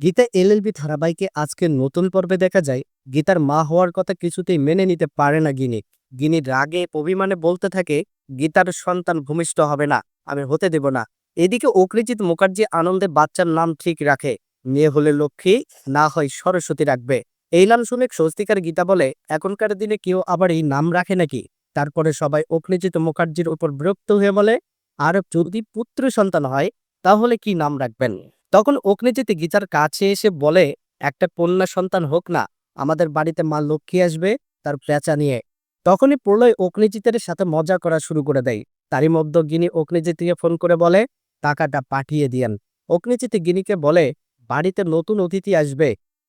Gita LLB ধারাবাহিকে আজকের নতুন পর্বে দেখা যায়, গীতার মা হওয়ার কথা কিছুতেই মেনে নিতে পারে না গিনি। গিনি রাগে, অভিমানে বলতে থাকে, গীতার সন্তান ভূমিষ্ঠ হবে না, আমি হতে দেব না। এদিকে অগ্রিজিৎ মুখার্জি আনন্দে বাচ্চার নাম ঠিক রাখে, মেয়ে হলে লক্ষ্মী, না হয় সরস্বতী রাখবে। এই নাম শুনে স্বস্তিকার গীতা বলে, এখনকার দিনে কেউ আবার এই নাম রাখে নাকি? তারপরে সবাই অগ্নিজিৎ মুখার্জির উপর বিরক্ত হয়ে বলে, আর যদি পুত্র সন্তান হয়, তাহলে কি নাম রাখবেন? তখন অগ্নিজিৎ গীতার কাছে এসে বলে, একটা কন্যা সন্তান হোক না, আমাদের বাড়িতে মা লক্ষ্মী আসবে, তার প্যাঁচা নিয়ে। তখনই প্রলয় অগ্নিজিতের সাথে মজা করা শুরু করে দেয়। তারই মধ্যে গিনি অগ্নিজিৎকে ফোন করে বলে, টাকাটা পাঠিয়ে দিয়েন। অগ্নিজিৎ গিনিকে বলে, বাড়িতে নতুন অতিথি আসবে,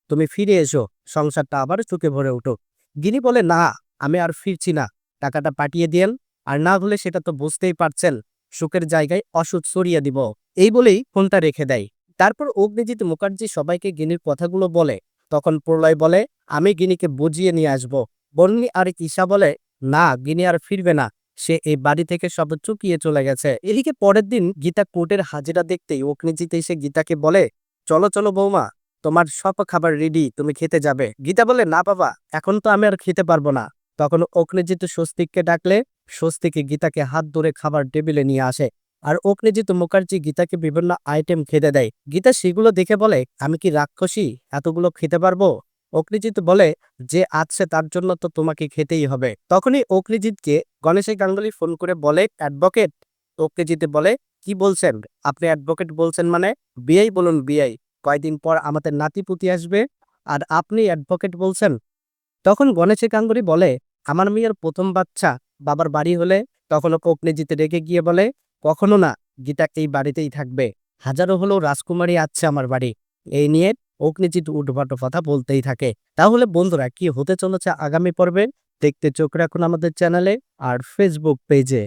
তুমি ফিরে এসো, সংসারটা আবার চোখে ভরে উঠো। গিনি বলে, না, আমি আর ফিরছি না, টাকাটা পাঠিয়ে দিয়েন, আর না হলে সেটা তো বুঝতেই পারছেন, সুখের জায়গায় অসুখ সরিয়ে দিব। এই বলেই ফোনটা রেখে দেয়। তারপর অগ্নিজিৎ মুখার্জি সবাইকে গিনির কথাগুলো বলে। তখন প্রলয় বলে, আমি গিনিকে বুঝিয়ে নিয়ে আসব। বন্নি আর ঈশা বলে, না, গিনি আর ফিরবে না। সে এই বাড়ি থেকে সব চুকিয়ে চলে গেছে। এদিকে পরের দিন গীতা কোর্টের হাজিরা দেখতেই অগ্নিজিৎ এসে গীতাকে বলে, চলো চলো বৌমা, তোমার সব খাবার রেডি তুমি খেতে যাবে। গীতা বলে, না বাবা, এখন তো আমি আর খেতে পারব না। তখন অগ্নিজিৎ স্বস্তিককে ডাকলে, স্বস্তিকে গীতাকে হাত ধরে খাবার টেবিলে নিয়ে আসে। আর অগ্নিজিৎ মুখার্জি গীতাকে বিভিন্ন আইটেম খেতে দেয়। গীতা সেগুলো দেখে বলে, আমি কি রাক্ষসী? এতগুলো খেতে পারব? অগ্নিজিৎ বলে, যে আছে তার জন্য তো তোমাকে খেতেই হবে। তখনই অগ্নিজিৎকে গণেশ গাঙ্গুলি ফোন করে বলে, অ্যাডভোকেট। অগ্নিজিৎ বলে, কি বলছেন? আপনি অ্যাডভোকেট বলছেন মানে? বিআই বলুন বিআই কয়দিন পর আমাদের নাতি পুতি আসবে আর আপনি অ্যাডভোকেট বলছেন? তখন গণেশ গাঙ্গুলি বলে, আমার মেয়ের প্রথম বাচ্চা। বাবার বাড়ি হলে? তখন ওকে অগ্নিজিৎ রেগে গিয়ে বলে কখনো না গীতা এই বাড়িতেই থাকবে। হাজারো হলেও রাজকুমারী আছে আমার বাড়ি। এই নিয়ে অগ্নিজিৎ উঠবাটো কথা বলতেই থাকে। তাহলে বন্ধুরা, কি হতে চলেছে আগামী পর্বে? দেখতে চোখ রাখুন আমাদের চ্যানেলে আর ফেসবুক পেজে